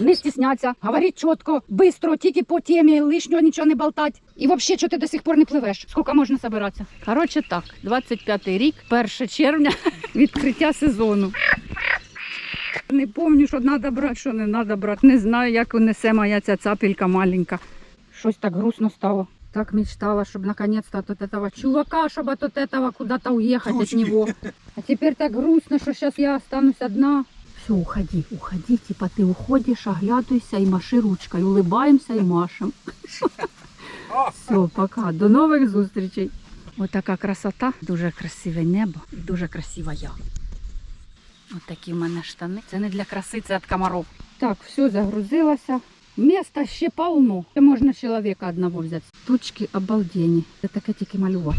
Не стісняться, говорить чітко, бистро, тільки по темі, лишнього нічого не болтать. І взагалі, що ти до сих пор не пливеш? Скільки можна збиратися? Коротше так, 25-й рік, 1 червня, відкриття сезону. Не пам'ятаю, що треба брати, що не треба брати. Не знаю, як несе моя ця цапелька маленька. Щось так грустно стало. Так мечтала, чтобы наконец-то от этого чувака, чтобы от этого куда-то уехать от него. А теперь так грустно, что сейчас я останусь одна. Все, уходи, уходи, типа ты уходишь, оглядывайся и маши ручкой, улыбаемся и машем. Все, пока, до нових зустрічей. Ось така красота, дуже красиве небо і дуже красива я. Ось такі в мене штани. Це не для краси, це від комаров. Так, все загрузилося. Места ще полно. Ще можна чоловіка одного взяти. Тучки обалдені. Це таке тільки малювати.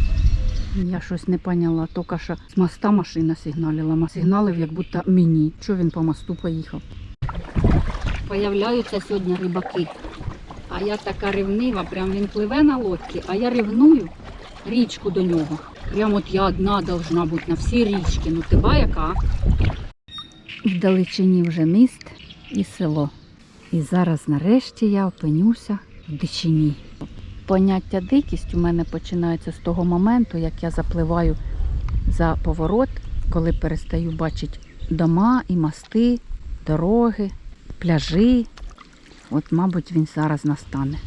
Я щось не поняла, тільки що з моста машина сигналила. Сигналив, як будто мені. Чого він по мосту поїхав? Появляються сьогодні рибаки. А я така ревнива, прям він пливе на лодці, а я ревную річку до нього. Прям от я одна должна бути на всій річці. Ну ти ба яка? Вдалечині вже міст і село. І зараз нарешті я опинюся в дичині. Поняття дикість у мене починається з того моменту, як я запливаю за поворот, коли перестаю бачити дома і мости, дороги, пляжі. От, мабуть, він зараз настане.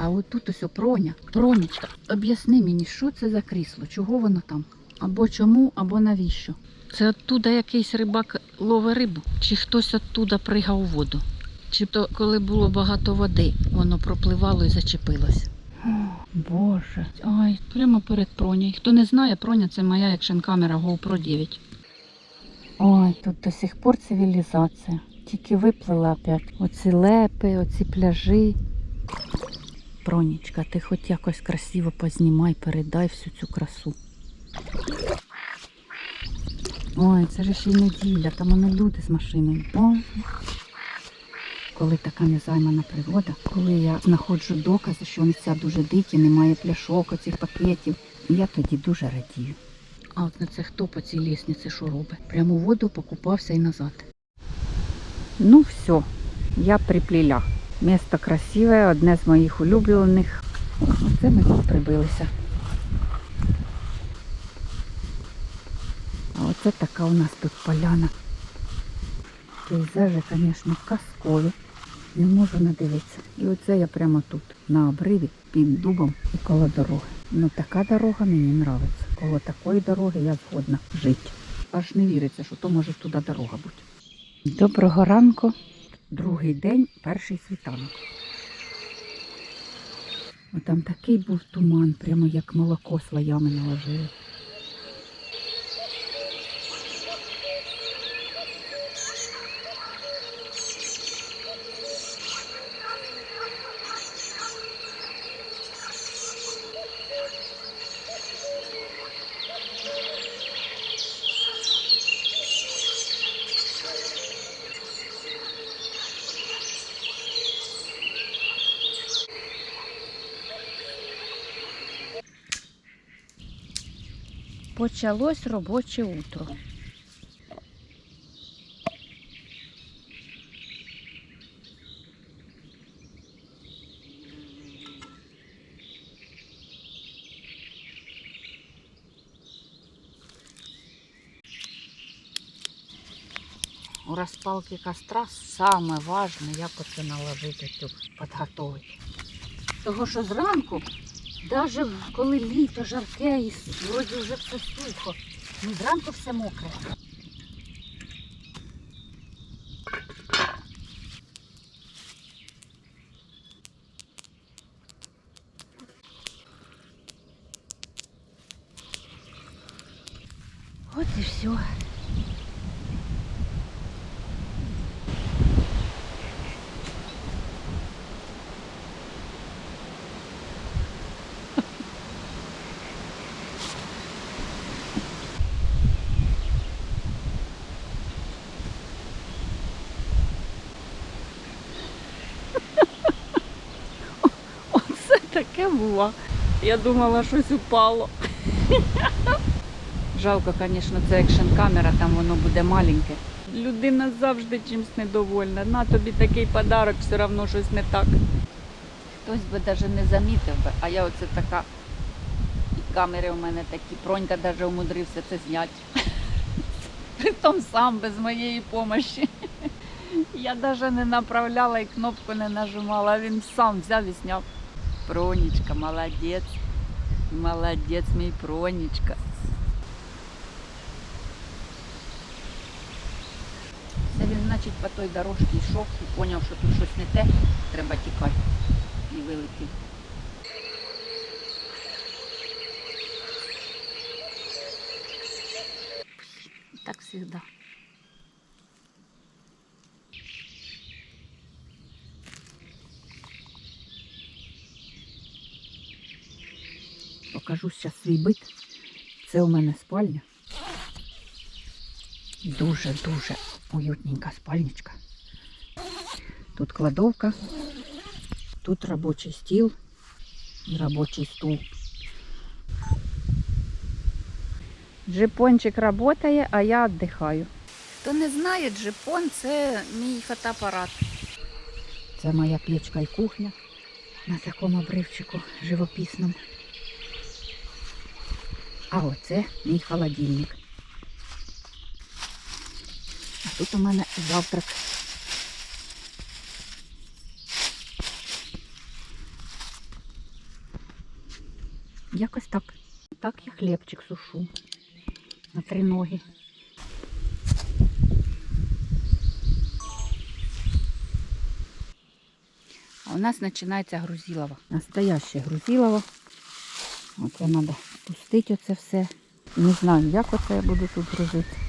А от тут ось проня, пронячка, об'ясни мені, що це за крісло, чого воно там? Або чому, або навіщо? Це оттуда якийсь рибак ловить рибу, чи хтось оттуда пригав у воду. Чи то коли було багато води, воно пропливало і зачепилось. Боже, ай, прямо перед Пронею. Хто не знає, Проня це моя екшн камера GoPro 9. Ой, тут до сих пор цивілізація. Тільки виплила опять. Оці лепи, оці пляжі. Пронічка, ти хоч якось красиво познімай, передай всю цю красу. Ой, це ж ще й неділя, там вони люди з машиною. Боже. Коли така незаймана пригода, коли я знаходжу докази, що місця дуже дикі, немає пляшок, оцих пакетів, я тоді дуже радію. А от на це хто по цій лісниці що робить? Прямо воду покупався і назад. Ну все, я припліля. Місто красиве, одне з моїх улюблених. Оце ми тут прибилися. А оце така у нас тут поляна. Пейзажі, звісно, казкові. Не можу надивитися. І оце я прямо тут, на обриві, під дубом і коло дороги. Ну така дорога мені подобається. Коло такої дороги я згодна жити. Аж не віриться, що то може туди дорога бути. Доброго ранку. Другий день, перший світанок. О, там такий був туман, прямо як молоко слоями наложили. Почалось робоче утро. У розпалки костра саме важне, як оце наложити цю підготовити. Того, що зранку Даже коли літо жарке і вроді вже все сухо. Ну, зранку все мокре. От і все. Оце таке було. Я думала, щось упало. Жалко, звісно, це екшн камера, там воно буде маленьке. Людина завжди чимось недовольна. На тобі такий подарок, все одно щось не так. Хтось би навіть не замітив би, а я оце така. І камери у мене такі, Пронька навіть умудрився це зняти. Притом сам без моєї допомоги. Я навіть не направляла і кнопку не нажимала, а він сам взяв і зняв. Пронічка, молодець. Молодець, мій Пронічка. Це він, значить, по той дорожці йшов і зрозумів, що тут щось не те, треба тікати. І вилетів. Так завжди. Покажу зараз свій бит. Це у мене спальня. Дуже-дуже уютненька спальничка. Тут кладовка, тут робочий стіл і робочий стул. Джипончик працює, а я віддихаю. Хто не знає, джипон це мій фотоапарат. Це моя печка і кухня на такому обривчику живописному. А оце мій холодильник. А тут у мене завтрак. Якось так. Так я хлібчик сушу на три ноги. А у нас починається грузилово. Настояще грузилово. Оце треба пустити оце все. Не знаю, як оце я буду тут грузити.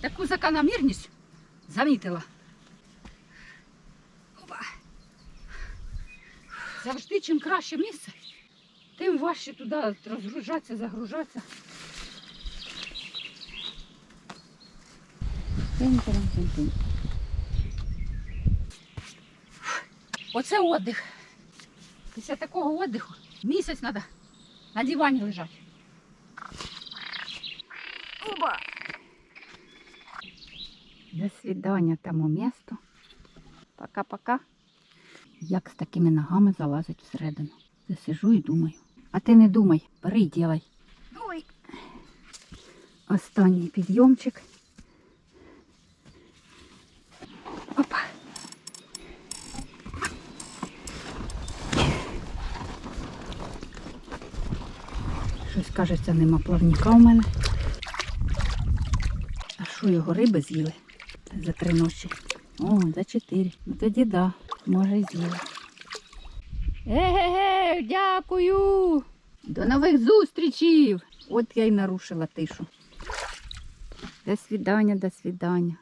Таку закономірність замітила. Опа. Завжди чим краще місце, тим важче туди розгружатися, загружатися. Оце отдих. Після такого віддиху місяць треба на дивані лежати. Оба. До свидання тому місту. Пока-пока. Як з такими ногами залазить всередину. Я сижу і думаю. А ти не думай, бери і ділай. Ой. Останній підйомчик. Опа. Щось кажеться, нема плавника у мене. А що його риби з'їли за три ночі? О, за чотири. Ну тоді да, може і з'їли. Еге, дякую. До нових зустрічів. От я й нарушила тишу. До свидання, до свидання.